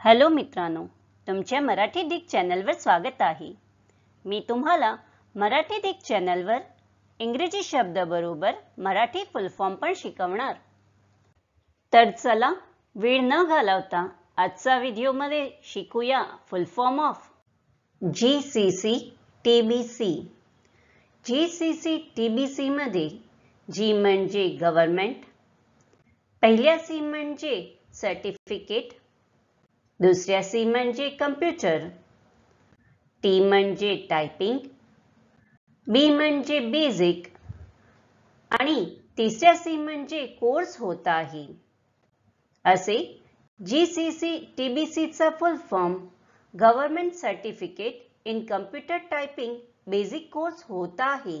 Hello मित्रांनो तुमच्या Marathi Dick चॅनलवर स्वागत आहे. मी तुम्हाला मराठी डिक चॅनलवर इंग्रजी शब्दाबरोबर मराठी फुल फॉर्म पण शिकवणार. तर चला वेळ न घालवता आजचा व्हिडिओमध्ये शिकूया full form of G C C T B C G C C T B सीमध्ये जी म्हणजे गव्हर्नमेंट पहिल्या सी म्हणजे सर्टिफिकेट दुसऱ्या सी म्हणजे कम्प्युटर टी म्हणजे टायपिंग बी म्हणजे बेसिक आणि तिसऱ्या सी म्हणजे कोर्स होत आहे. असे G C C T B सीचा full form government certificate in computer typing basic course होत आहे.